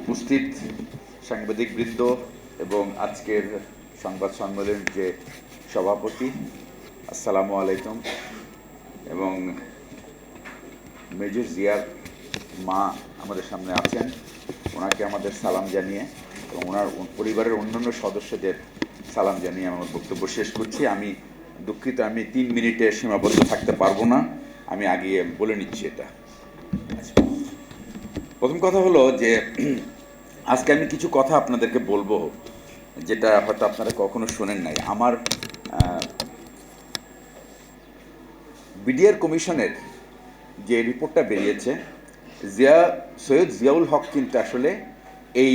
উপস্থিত সাংবাদিক সাংবাদিকবৃন্দ এবং আজকের সংবাদ সম্মেলনের যে সভাপতি, আসসালামু আলাইকুম, এবং মেজর জিয়ার মা আমাদের সামনে আছেন। ওনাকে আমাদের সালাম জানিয়ে এবং ওনার পরিবারের অন্যান্য সদস্যদের সালাম জানিয়ে আমার বক্তব্য শেষ করছি। আমি দুঃখিত, আমি তিন মিনিটে সীমাবদ্ধ থাকতে পারব না। আমি আগে বলে নিচ্ছি এটা। প্রথম কথা হলো যে, আজকে আমি কিছু কথা আপনাদেরকে বলব, যেটা হয়তো আপনারা কখনো শোনেন নাই। আমার বিডিআর কমিশনের যে রিপোর্টটা বেরিয়েছে, জিয়া, সৈয়দ জিয়াউল হক কিন্তু আসলে এই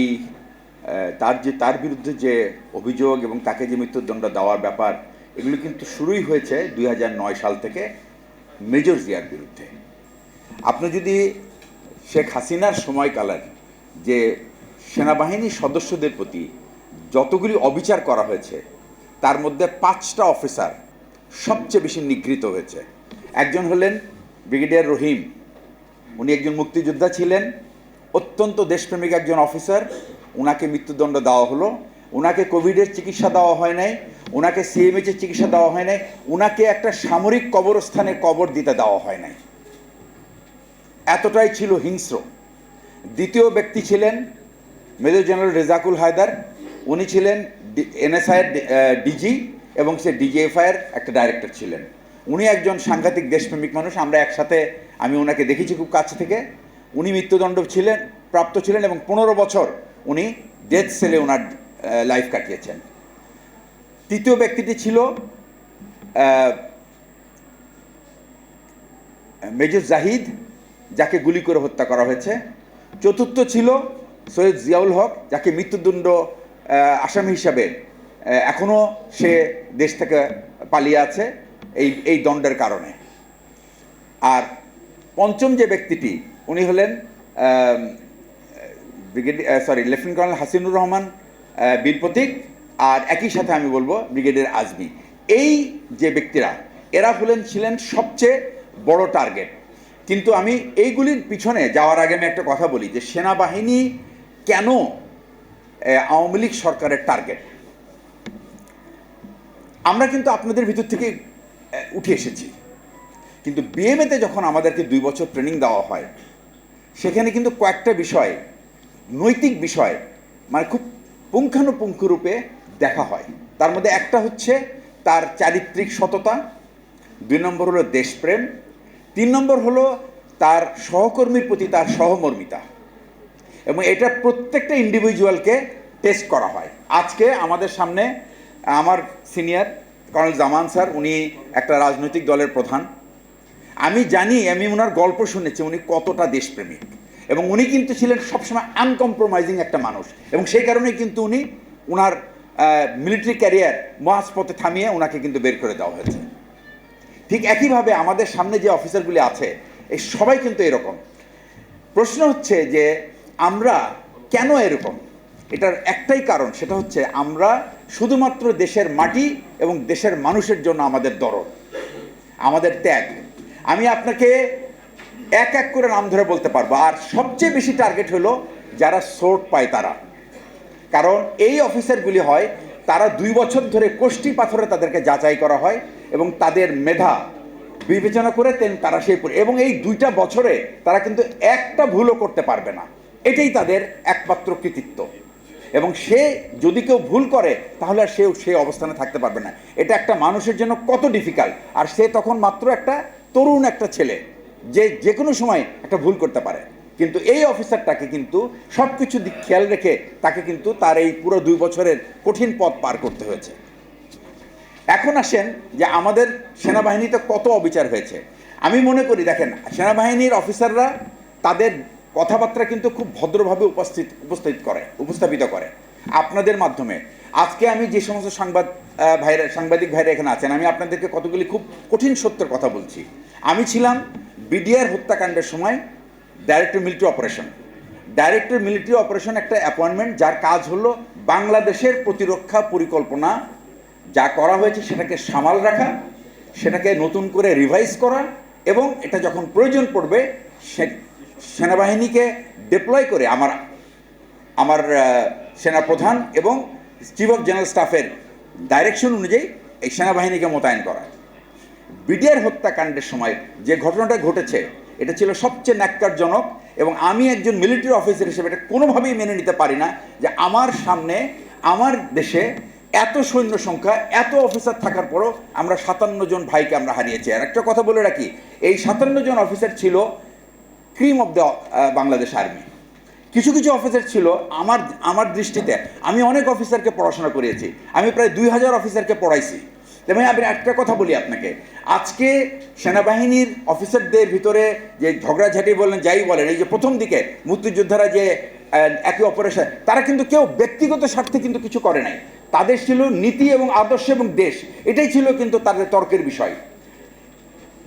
তার যে, তার বিরুদ্ধে যে অভিযোগ এবং তাকে যে মৃত্যুদণ্ড দেওয়ার ব্যাপার, এগুলো কিন্তু শুরুই হয়েছে দুই হাজার নয় সাল থেকে মেজর জিয়ার বিরুদ্ধে। আপনি যদি শেখ হাসিনার সময়কালের যে সেনাবাহিনীর সদস্যদের প্রতি যতগুলি অবিচার করা হয়েছে, তার মধ্যে পাঁচটা অফিসার সবচেয়ে বেশি নিগৃহীত হয়েছে। একজন হলেন ব্রিগেডিয়ার রহিম, উনি একজন মুক্তিযোদ্ধা ছিলেন, অত্যন্ত দেশপ্রেমিক একজন অফিসার ওনাকে মৃত্যুদণ্ড দেওয়া হলো ওনাকে কোভিডের চিকিৎসা দেওয়া হয় নাই ওনাকে সিএমএইচের চিকিৎসা দেওয়া হয় নাই ওনাকে একটা সামরিক কবরস্থানে কবর দিতে দেওয়া হয় নাই। এতটাই ছিল হিংস্র। দ্বিতীয় ব্যক্তি ছিলেন মেজর জেনারেল রেজাকুল হায়দার। উনি ছিলেন এনএসআইয়ের ডিজি এবং সে ডিজিএফআইয়ের একটা ডাইরেক্টর ছিলেন। উনি একজন সাংঘাতিক দেশপ্রেমিক মানুষ, আমরা একসাথে আমি ওনাকে দেখেছি খুব কাছ থেকে। উনি মৃত্যুদণ্ড ছিলেন, প্রাপ্ত ছিলেন এবং পনেরো বছর উনি ডেথ সেলে ওনার লাইফ কাটিয়েছেন। তৃতীয় ব্যক্তিটি ছিল মেজর জাহিদ যাকে গুলি করে হত্যা করা হয়েছে। চতুর্থ ছিল সৈয়দ জিয়াউল হক, যাকে মৃত্যুদণ্ড আসামি হিসাবে এখনও সে দেশ থেকে পালিয়ে আছে এই এই দণ্ডের কারণে। আর পঞ্চম যে ব্যক্তিটি, উনি হলেন brigadier sorry lieutenant colonel Hasinur Rahman Bir Protik, আর একই সাথে আমি বলব ব্রিগেডিয়ার আজমি। এই যে ব্যক্তিরা, এরা হলেন, ছিলেন সবচেয়ে বড় টার্গেট। কিন্তু আমি এইগুলির পিছনে যাওয়ার আগে আমি একটা কথা বলি যে সেনাবাহিনী কেন আওয়ামী লীগ সরকারের টার্গেট আমরা কিন্তু আপনাদের ভিতর থেকে উঠে এসেছি। কিন্তু বিএমএতে যখন আমাদেরকে দুই বছর ট্রেনিং দেওয়া হয়, সেখানে কিন্তু কয়েকটা বিষয়, নৈতিক বিষয় মানে খুব পুঙ্খানুপুঙ্খ রূপে দেখা হয়। তার মধ্যে একটা হচ্ছে তার চারিত্রিক সততা, দুই নম্বর হলো দেশপ্রেম তিন নম্বর হলো তার সহকর্মীর প্রতি তার সহমর্মিতা। এবং এটা প্রত্যেকটা ইন্ডিভিজুয়ালকে টেস্ট করা হয়। আজকে আমাদের সামনে আমার সিনিয়র কর্নেল জামান স্যার, উনি একটা রাজনৈতিক দলের প্রধান। আমি জানি, আমি ওনার গল্প শুনেছি, উনি কতটা দেশপ্রেমিক। এবং উনি কিন্তু ছিলেন সবসময় আনকম্প্রোমাইজিং একটা মানুষ। এবং সেই কারণেই কিন্তু উনি ওনার মিলিটারি ক্যারিয়ার মহাজপথে থামিয়ে ওনাকে কিন্তু বের করে দেওয়া হয়েছে। ঠিক একইভাবে আমাদের সামনে যে অফিসারগুলি আছে, এই সবাই কিন্তু এরকম। প্রশ্ন হচ্ছে যে, আমরা কেন এরকম? এটার একটাই কারণ, সেটা হচ্ছে আমরা শুধুমাত্র দেশের মাটি এবং দেশের মানুষের জন্য আমাদের দরদ, আমাদের ত্যাগ। আমি আপনাকে এক এক করে নাম ধরে বলতে পারব, আর সবচেয়ে বেশি টার্গেট হলো যারা সোর্ট পায় তারা। কারণ এই অফিসারগুলি হয় তারা দুই বছর ধরে কোষ্টি পাথরে তাদেরকে যাচাই করা হয় এবং তাদের মেধা বিবেচনা করে তেন তারা সেই এবং এই দুইটা বছরে তারা কিন্তু একটা ভুলও করতে পারবে না। এটাই তাদের একমাত্র কৃতিত্ব। এবং সে যদি কেউ ভুল করে, তাহলে আর সেও সেই অবস্থানে থাকতে পারবে না। এটা একটা মানুষের জন্য কত ডিফিকাল্ট আর সে তখন মাত্র একটা তরুণ একটা ছেলে, যে যে কোনো সময় একটা ভুল করতে পারে। কিন্তু এই অফিসারটাকে কিন্তু সব কিছু দিক খেয়াল রেখে তাকে কিন্তু তার এই পুরো দুই বছরের কঠিন পথ পার করতে হয়েছে। এখন আসেন যে আমাদের সেনাবাহিনীতে কত অবিচার হয়েছে। আমি মনে করি, দেখেন, সেনাবাহিনীর অফিসাররা তাদের কথাবার্তা কিন্তু খুব ভদ্রভাবে উপস্থিত উপস্থিত করে, উপস্থাপিত করে আপনাদের মাধ্যমে। আজকে আমি যে সমস্ত সংবাদ ভাইরা, সাংবাদিক ভাইরা এখানে আছেন, আমি আপনাদেরকে কতগুলি খুব কঠিন সত্যের কথা বলছি। আমি ছিলাম বিডিআর হত্যাকাণ্ডের সময় director military operation director military operation একটা অ্যাপয়েন্টমেন্ট যার কাজ হলো বাংলাদেশের প্রতিরক্ষা পরিকল্পনা যা করা হয়েছে সেটাকে সামাল রাখা, সেটাকে নতুন করে রিভাইজ করা এবং এটা যখন প্রয়োজন পড়বে সে সেনাবাহিনীকে ডিপ্লয় করে আমার আমার সেনাপ্রধান এবং চিফ অফ জেনারেল স্টাফের ডাইরেকশন অনুযায়ী এই সেনাবাহিনীকে মোতায়েন করা। বিডিআর হত্যাকাণ্ডের সময় যে ঘটনাটা ঘটেছে এটা ছিল সবচেয়ে ন্যাক্কারজনক এবং আমি একজন মিলিটারি অফিসার হিসেবে এটা কোনোভাবেই মেনে নিতে পারি না যে আমার সামনে, আমার দেশে এত সৈন্য সংখ্যা, এত অফিসার থাকার পরও আমরা সাতান্ন জন ভাইকে আমরা হারিয়েছি। আর একটা কথা বলে রাখি, এই সাতান্ন জন অফিসার ছিল cream of the Bangladesh army কিছু কিছু অফিসার ছিল আমার আমার দৃষ্টিতে। আমি অনেক অফিসারকে পড়াশোনা করিয়েছি। আমি প্রায় দুই হাজার অফিসারকে পড়াইছি। তেমনি আমি একটা কথা বলি আপনাকে। আজকে সেনাবাহিনীর অফিসারদের ভিতরে যে ঝগড়াঝাটি বলেন, যাই বলেন, এই যে প্রথম দিকে মুক্তিযোদ্ধারা যে একে অপরের তারা কিন্তু কেউ ব্যক্তিগত স্বার্থে কিন্তু কিছু করে নাই। তাদের ছিল নীতি এবং আদর্শ এবং দেশ। এটাই ছিল কিন্তু তাদের তর্কের বিষয়।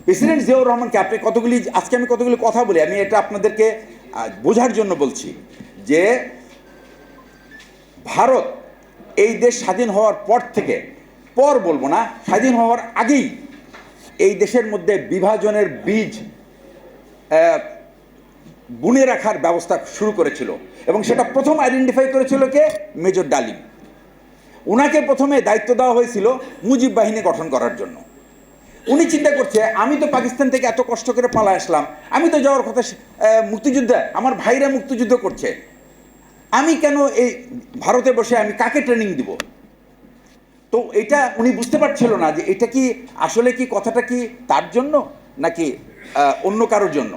প্রেসিডেন্ট জিয়াউর রহমানকে আপনি কতগুলি, আজকে আমি কতগুলি কথা বলি, আমি এটা আপনাদেরকে বোঝার জন্য বলছি যে, ভারত এই দেশ স্বাধীন হওয়ার পর থেকে পর বলব না, স্বাধীন হওয়ার আগেই এই দেশের মধ্যে বিভাজনের বীজ বুনে রাখার ব্যবস্থা শুরু করেছিল এবং সেটা প্রথম আইডেন্টিফাই করেছিল কে? মেজর ডালিম। ওনাকে প্রথমে দায়িত্ব দেওয়া হয়েছিল মুজিব বাহিনী গঠন করার জন্য। উনি চিন্তা করছে, আমি তো পাকিস্তান থেকে এত কষ্ট করে পালা আসলাম, আমি তো যাওয়ার কথা মুক্তিযুদ্ধে, আমার ভাইরা মুক্তিযুদ্ধ করছে। আমি কেন এই ভারতে বসে, আমি কাকে ট্রেনিং দিব? তো এটা উনি বুঝতে পারছিল না যে এটা কি, আসলে কি কথাটা কি তার জন্য নাকি অন্য কারোর জন্য?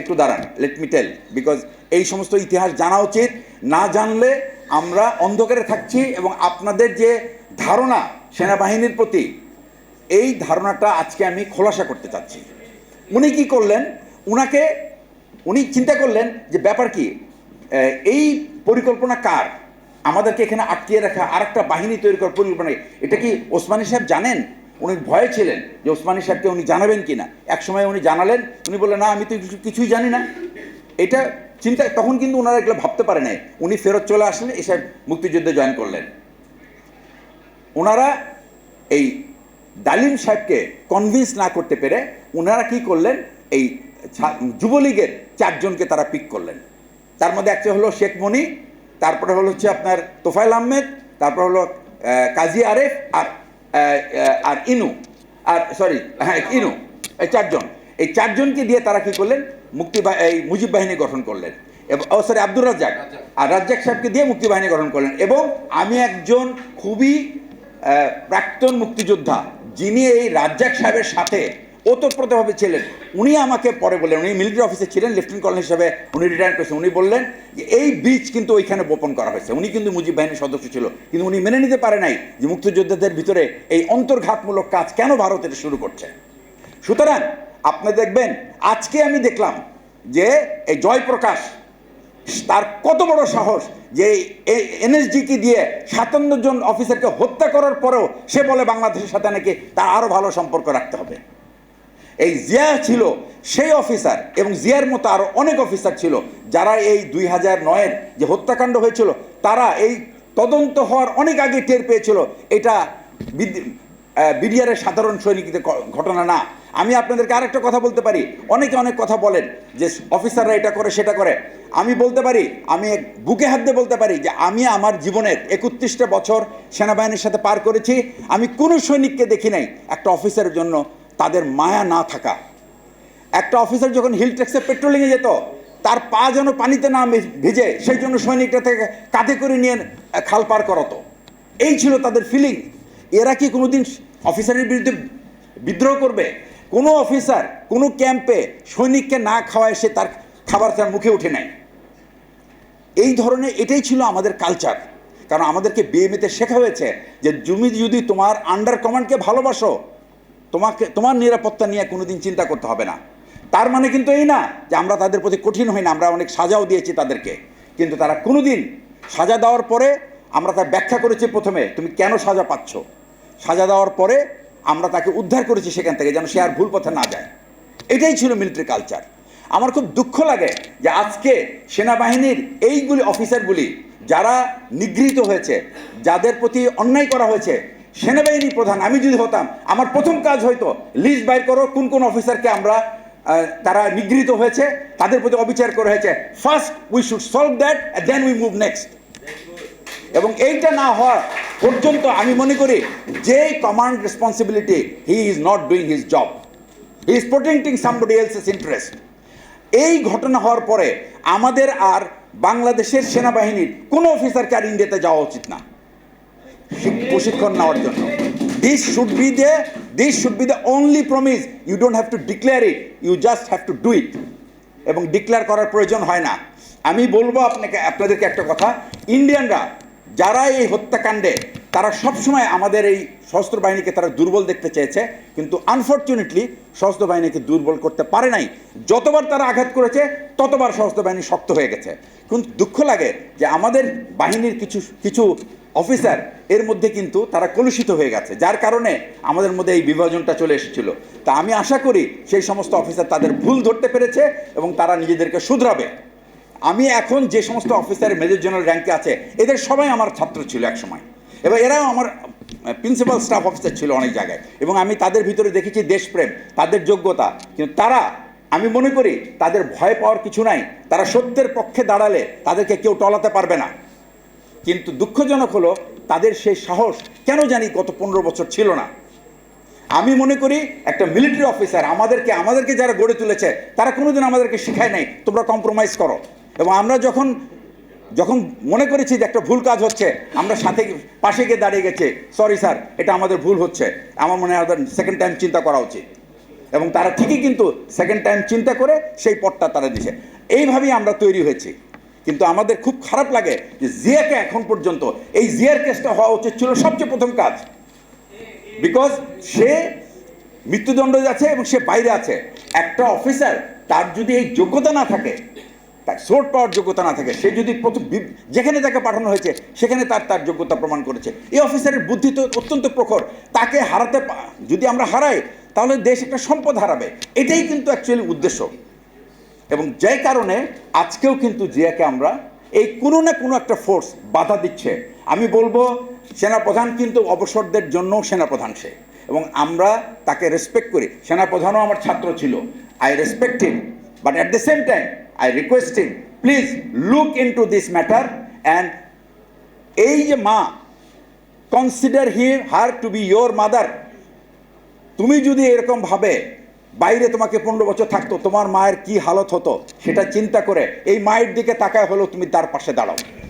একটু দাঁড়ান লেট মি টেল বিকজ এই সমস্ত ইতিহাস জানা উচিত। না জানলে আমরা অন্ধকারে থাকছি এবং আপনাদের যে ধারণা সেনাবাহিনীর প্রতি, এই ধারণাটা আজকে আমি খোলাসা করতে চাচ্ছি। উনি কি করলেন? উনাকে, উনি চিন্তা করলেন যে ব্যাপার কি এই পরিকল্পনা কার? আমাদেরকে এখানে আটকিয়ে রাখা আর একটা বাহিনী তৈরি করার পরিকল্পনা এটা কি ওসমানী সাহেব জানেন? উনি ভয়ে ছিলেন যে ওসমানী সাহেবকে উনি জানাবেন কি না এক সময় উনি জানালেন, উনি বললেন, না, আমি তো কিছু, কিছুই জানি না। এটা চিন্তা, তখন কিন্তু ওনারা এগুলো ভাবতে পারে নাই। উনি ফেরত চলে আসলেন, এসে মুক্তিযুদ্ধে জয়েন করলেন। ওনারা এই ডালিম সাহেবকে কনভিন্স না করতে পেরে ওনারা কি করলেন? এই যুবলীগের চারজনকে তারা পিক করলেন। তার মধ্যে একটা হলো শেখ মনি তারপরে হলো হচ্ছে আপনার তোফাইল আহমেদ তারপর হলো কাজী আরেফ আর আর ইনু। আর সরি হ্যাঁ ইনু এই চারজন। এই চারজনকে দিয়ে তারা কি করলেন? মুক্তি এই মুজিব বাহিনী গঠন করলেন। এবং ও সরি আব্দুর রাজ্জাক। আর রাজ্জাক সাহেবকে দিয়ে মুক্তি বাহিনী গঠন করলেন। এবং আমি একজন খুবই প্রাক্তন মুক্তিযোদ্ধা যিনি এই রাজ্জাক সাহেবের সাথে ওতপ্রোতভাবে ছিলেন। উনি আমাকে পরে বললেন, উনি মিলিটারি অফিসে ছিলেন লেফটেন্যান্ট কর্নেল হিসেবে উনি রিটায়ার করেছেন। উনি বললেন যে এই বীজ কিন্তু ওইখানে বোপন করা হয়েছে। উনি কিন্তু মুজিব বাহিনীর সদস্য ছিল। কিন্তু উনি মেনে নিতে পারে নাই যে মুক্তিযোদ্ধাদের ভিতরে এই অন্তর্ঘাতমূলক কাজ কেন ভারত এটা শুরু করছে। সুতরাং আপনি দেখবেন, আজকে আমি দেখলাম যে এই জয়প্রকাশ, তার কত বড় সাহস যে এই এনএসডিকে দিয়ে সাতান্ন জন অফিসারকে হত্যা করার পরেও সে বলে বাংলাদেশের সাথে নাকি তার আরও ভালো সম্পর্ক রাখতে হবে। এই জিয়া ছিল সেই অফিসার এবং জিয়ার মতো আরও অনেক অফিসার ছিল যারা এই দুই হাজার নয়ের যে হত্যাকাণ্ড হয়েছিল, তারা এই তদন্ত হওয়ার অনেক আগে টের পেয়েছিল। এটা বিডিআরের সাধারণ সৈনিকদের ঘটনা না। আমি আপনাদেরকে আরেকটা কথা বলতে পারি। অনেকে অনেক কথা বলেন যে অফিসাররা এটা করে, সেটা করে। আমি বলতে পারি, আমি বুকে হাত দিয়ে বলতে পারি যে আমি আমার জীবনের একত্রিশটা বছর সেনাবাহিনীর সাথে পার করেছি। আমি কোনো সৈনিককে দেখি নাই, একটা অফিসারের জন্য তাদের মায়া না থাকা। একটা অফিসার যখন হিল ট্যাক্সে পেট্রোলিংয়ে যেত, তার পা যেন পানিতে না ভিজে, সেই জন্য সৈনিকটা থেকে কাঁধে করে নিয়ে খাল পার করাতো। এই ছিল তাদের ফিলিং এরা কি কোনোদিন অফিসারের বিরুদ্ধে বিদ্রোহ করবে? কোনো অফিসার কোনো ক্যাম্পে সৈনিককে না খাওয়ায় সে তার খাবার তার মুখে উঠে নেয় এই ধরনের এটাই ছিল আমাদের কালচার কারণ আমাদেরকে বিএমএতে শেখা হয়েছে যে, তুমি যদি তোমার আন্ডার কমান্ডকে ভালোবাসো তোমাকে, তোমার নিরাপত্তা নিয়ে কোনোদিন চিন্তা করতে হবে না। তার মানে কিন্তু এই না যে আমরা তাদের প্রতি কঠিন হই না, আমরা অনেক সাজাও দিয়েছি তাদেরকে। কিন্তু তারা কোনোদিন সাজা দেওয়ার পরে আমরা তার ব্যাখ্যা করেছি প্রথমে, তুমি কেন সাজা পাচ্ছ? সাজা দেওয়ার পরে আমরা তাকে উদ্ধার করেছি সেখান থেকে যেন সে আর ভুল পথে না যায়। এটাই ছিল মিলিটারি কালচার আমার খুব দুঃখ লাগে যে আজকে সেনাবাহিনীর এইগুলি অফিসারগুলি যারা নিগৃহীত হয়েছে, যাদের প্রতি অন্যায় করা হয়েছে সেনাবাহিনী প্রধান, আমি যদি হতাম, আমার প্রথম কাজ হয়তো লিস্ট বাইর করো কোন কোন অফিসারকে আমরা তারা নিগৃহীত হয়েছে, তাদের প্রতি অবিচার করা হয়েছে। First we should solve that then we move next এবং এইটা না হওয়া পর্যন্ত আমি মনে করি, যে command responsibility he is not doing his job he is protecting somebody else's interest এই ঘটনা হওয়ার পরে আমাদের আর বাংলাদেশের সেনাবাহিনীর কোনো অফিসারকে আর ইন্ডিয়াতে যাওয়া উচিত না। প্রশিক্ষণ নেওয়ার জন্য। This should be they this should be the only promise you don't have to declare it you just have to do it এবং ডিক্লেয়ার করার প্রয়োজন হয় না। আমি বলব আপনাকে, আপনাদেরকে একটা কথা। ইন্ডিয়ানরা যারা এই হত্যাকাণ্ডে তারা সবসময় আমাদের এই সশস্ত্র বাহিনীকে তারা দুর্বল দেখতে চেয়েছে, কিন্তু আনফর্চুনেটলি সশস্ত্র বাহিনীকে দুর্বল করতে পারে নাই। যতবার তারা আঘাত করেছে, ততবার সশস্ত্র বাহিনী শক্ত হয়ে গেছে। কিন্তু দুঃখ লাগে যে আমাদের বাহিনীর কিছু কিছু অফিসার এর মধ্যে কিন্তু তারা কলুষিত হয়ে গেছে, যার কারণে আমাদের মধ্যে এই বিভাজনটা চলে এসেছিল। তা আমি আশা করি সেই সমস্ত অফিসার তাদের ভুল ধরতে পেরেছে এবং তারা নিজেদেরকে শুধরাবে। আমি এখন যে সমস্ত অফিসার মেজর জেনারেল র্যাঙ্কে আছে, এদের সবাই আমার ছাত্র ছিল এক সময় এবার এরাও আমার প্রিন্সিপাল স্টাফ অফিসার ছিল অনেক জায়গায়। এবং আমি তাদের ভিতরে দেখেছি দেশপ্রেম, তাদের যোগ্যতা। কিন্তু তারা, আমি মনে করি, তাদের ভয় পাওয়ার কিছু নাই। তারা সত্যের পক্ষে দাঁড়ালে তাদেরকে কেউ টলাতে পারবে না। কিন্তু দুঃখজনক হলো, তাদের সেই সাহস কেন জানি গত পনেরো বছর ছিল না। আমি মনে করি, একটা মিলিটারি অফিসার আমাদেরকে আমাদেরকে যারা গড়ে তুলেছে, তারা কোনোদিন আমাদেরকে শেখায় নাই, তোমরা কম্প্রোমাইজ করো। এবং আমরা যখন যখন মনে করেছি যে একটা ভুল কাজ হচ্ছে, আমরা সাথে পাশে গিয়ে দাঁড়িয়ে গেছে সরি স্যার এটা আমাদের ভুল হচ্ছে। আমার মনে হয় সেকেন্ড টাইম চিন্তা করা উচিত। এবং তারা ঠিকই কিন্তু সেকেন্ড টাইম চিন্তা করে সেই পথটা তারা দিছে এইভাবেই আমরা তৈরি হয়েছি। কিন্তু আমাদের খুব খারাপ লাগে যে জিয়াকে এখন পর্যন্ত এই জিয়ার কেসটা হওয়া উচিত ছিল সবচেয়ে প্রথম কাজ। বিকজ সে মৃত্যুদণ্ড আছে এবং সে বাইরে আছে। একটা অফিসার তার যদি এই যোগ্যতা না থাকে তার সোট পাওয়ার যোগ্যতা না থাকে। সে যদি প্রথম যেখানে তাকে পাঠানো হয়েছে, সেখানে তার তার যোগ্যতা প্রমাণ করেছে। এই অফিসারের বুদ্ধি তো অত্যন্ত প্রখর। তাকে হারাতে যদি আমরা হারাই, তাহলে দেশ একটা সম্পদ হারাবে। এটাই কিন্তু অ্যাকচুয়ালি উদ্দেশ্য। এবং যে কারণে আজকেও কিন্তু জিয়াকে আমরা এই কোনো না কোনো একটা ফোর্স বাধা দিচ্ছে। আমি বলব, সেনাপ্রধান কিন্তু অবসরদের জন্য সেনাপ্রধান সে। এবং আমরা তাকে রেসপেক্ট করি। সেনাপ্রধানও আমার ছাত্র ছিল। I respect him but at the same time I requesting please look into this matter and এই যে মা consider he her to be your mother তুমি যদি এরকম ভাবে বাইরে তোমাকে পনেরো বছর থাকতো, তোমার মায়ের কি হালত হতো সেটা চিন্তা করে এই মায়ের দিকে তাকায় হলেও তুমি তার পাশে দাঁড়াও।